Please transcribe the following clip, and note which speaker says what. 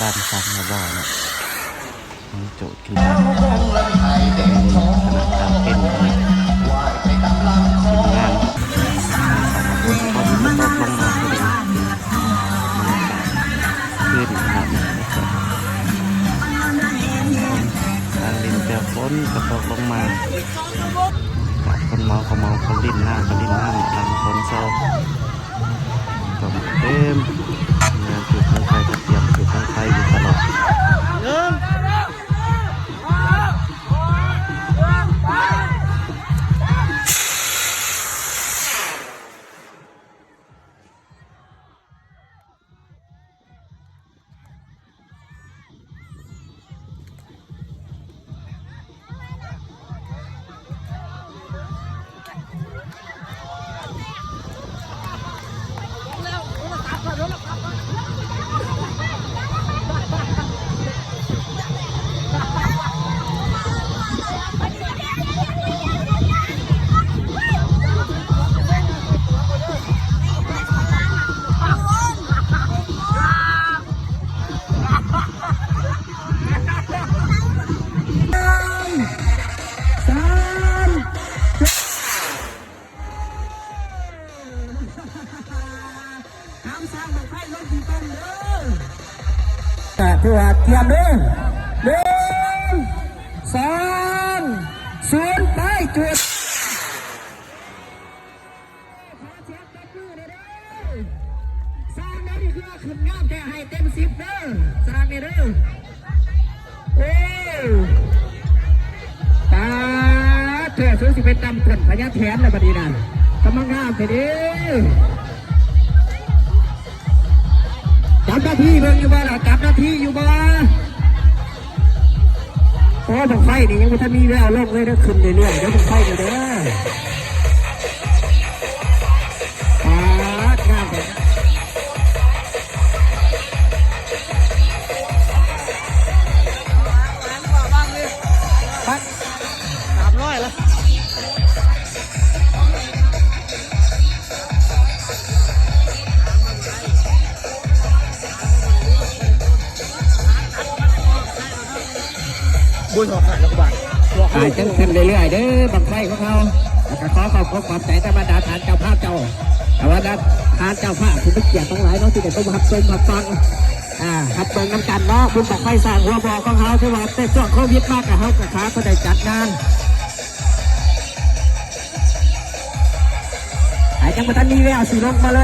Speaker 1: บ้านฟังมาบ่อเนาะน้องโจทย์คือบ้านขนาดตามเป็นเลยทีมงานสามคนคนที่ตกลงมาพอดีขึ้นขนาดนี้นทางดินเจอฝนก็ตกลงมาจากคนเมาก็เมาคนลิ้นหน้าก็ลิ้นหน้าหลังฝนโซ
Speaker 2: แต่ถือว่าเตรียมเด้อหนึ่งสองศูนย์ไปจุดสร้างได้ดีคือขึ้นงามแต่ให้เต็มสิบเด้อสร้างได้เด้อโอ้ตาเธอซื้อสิไปตำต้นพญาแถนเลยบัดนี้นั่นกำลังงามเถิด จับหน้าที่เบิ่งอยู่บ่ล่ะจับหน้าที่อยู่บ่โอ้ผมไฟนี่ยังไม่ทันมีแววลงเลยนะขึ้นเรื่อยๆเดี๋ยวผมไฟเดี๋ยวเด้อ
Speaker 3: บุญหอกขาดแล้วก็บาทบอก
Speaker 2: อ่าจังขึ้นเรื่อยๆเด้อบังไฟของเขาแล้วก็ขอขอบคุณความใจธรรมดาฐานเจ้าภาพเจ้าแต่ว่านะฐานเจ้าภาพคุณเป็นเกียรติทั้งหลายเนาะที่ได้ต้องมาหับชมหับฟังอ่าหับเบิงน้ำกันเนาะคุณบอกไฟสร้างหัวบอของเขาที่ว่าแต่ช่วงโควิดมากกับเขากับขาก็ได้จัดงานไอ้จังมาทันนี้แววสีลงมาเลย